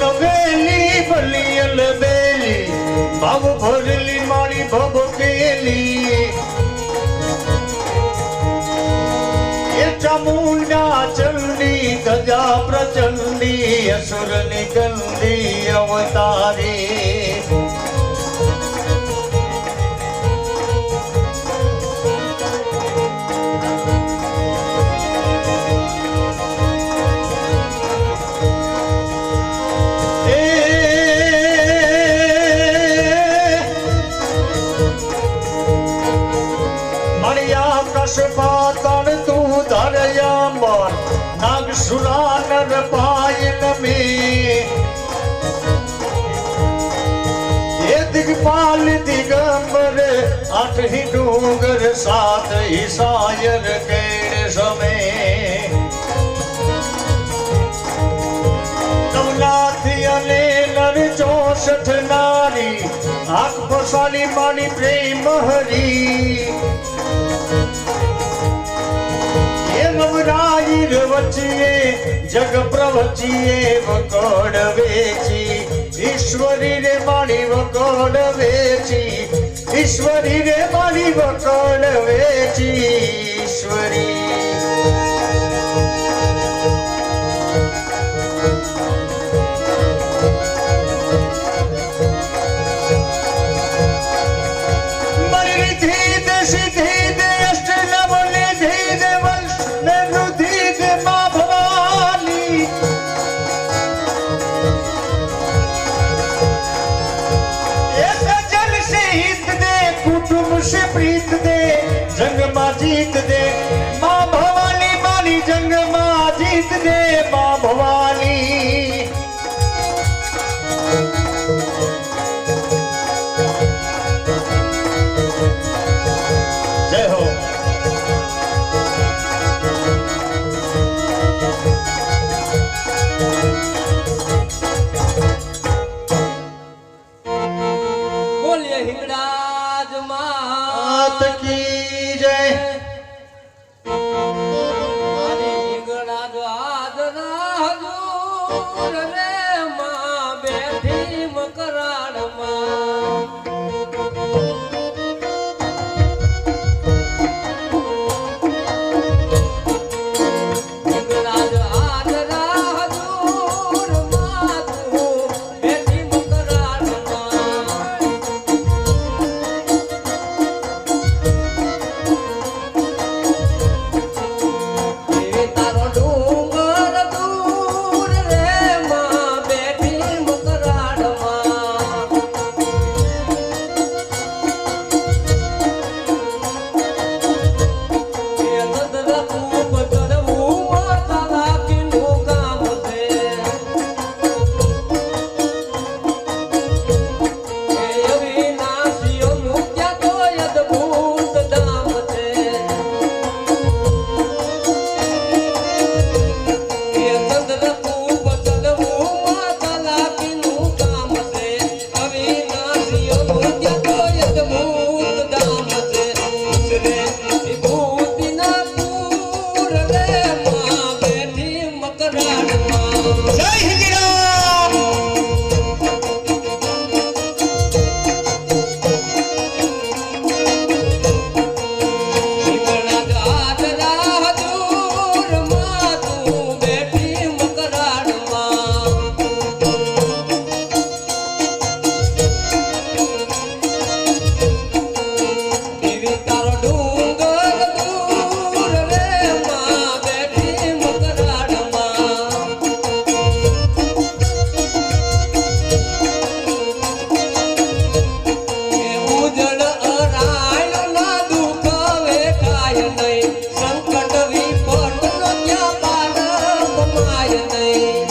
નવેલી ભલી અલબેલી ભાવ ભરલી મારી ભભકેલી એ ચામુંડા ચલની ગજા પ્રચંડી અસુરની ગંદી અવતારી. આકાશ પાતાળ તું ધરયામર નાગ સુરાનર પાય નમી. એ દિગપાલ દિગંબર આઠહી ડુંગર સાત ઈસાયર કેર સમે નવનાથી અને નર ચોસઠ નારી, આંખ ફસાલી માની પ્રેમ હરી. स्वयमरायिर्वचिये जगप्रवचिये वकोडवेचि ईश्वरी रे वाणि वकोडवेचि ईश्वरी रे वाणि वकोडवेचि ईश्वरी જંગમાં જીત દે મા ભવાની tem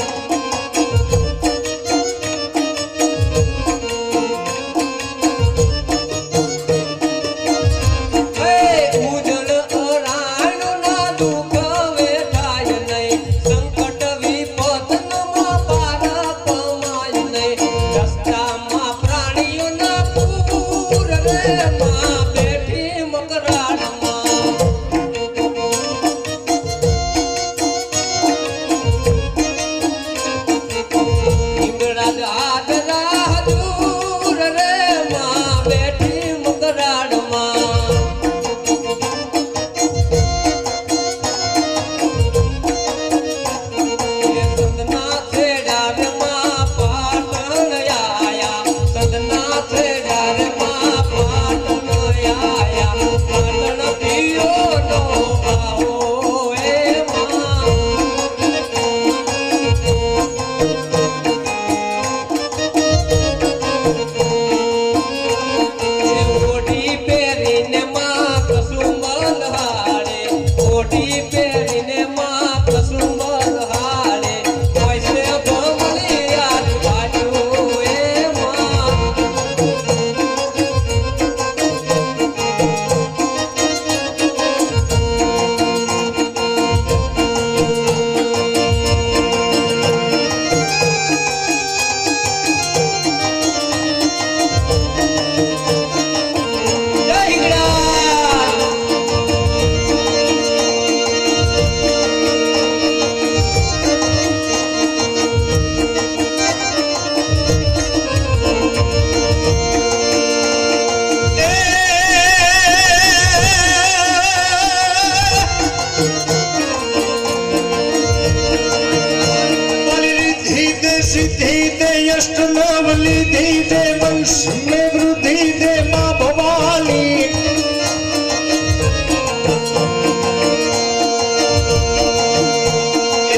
સિદ્ધિ દે યષ્ટ નવ લીધી દે વંશ ને વૃદ્ધિ દે માં ભવાની.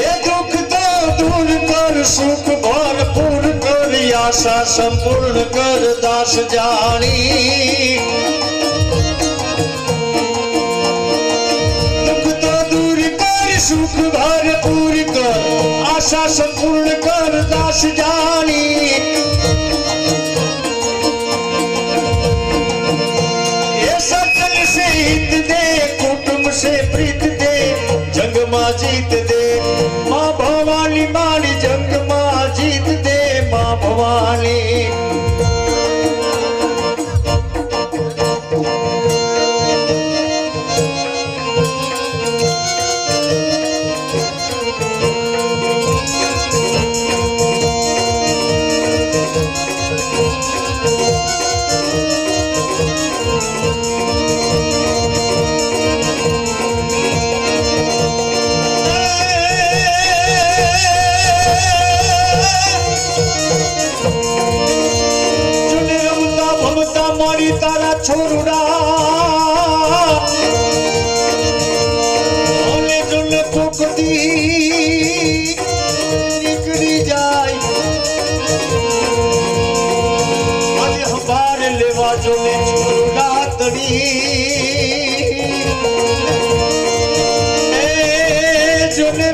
એ દુઃખ તો દૂર કર, સુખ ભરપૂર કર, આશા સંપૂર્ણ કર, દાસ જાણી. દુઃખ તો દૂર કર, સુખ ભરપૂર આશા સંપૂર્ણ કર દાસ જાણી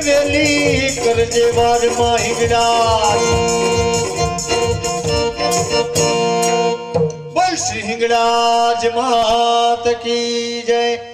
વેલી કરજે વારમાં હિંગડા હિંગળાજ માત કી જય.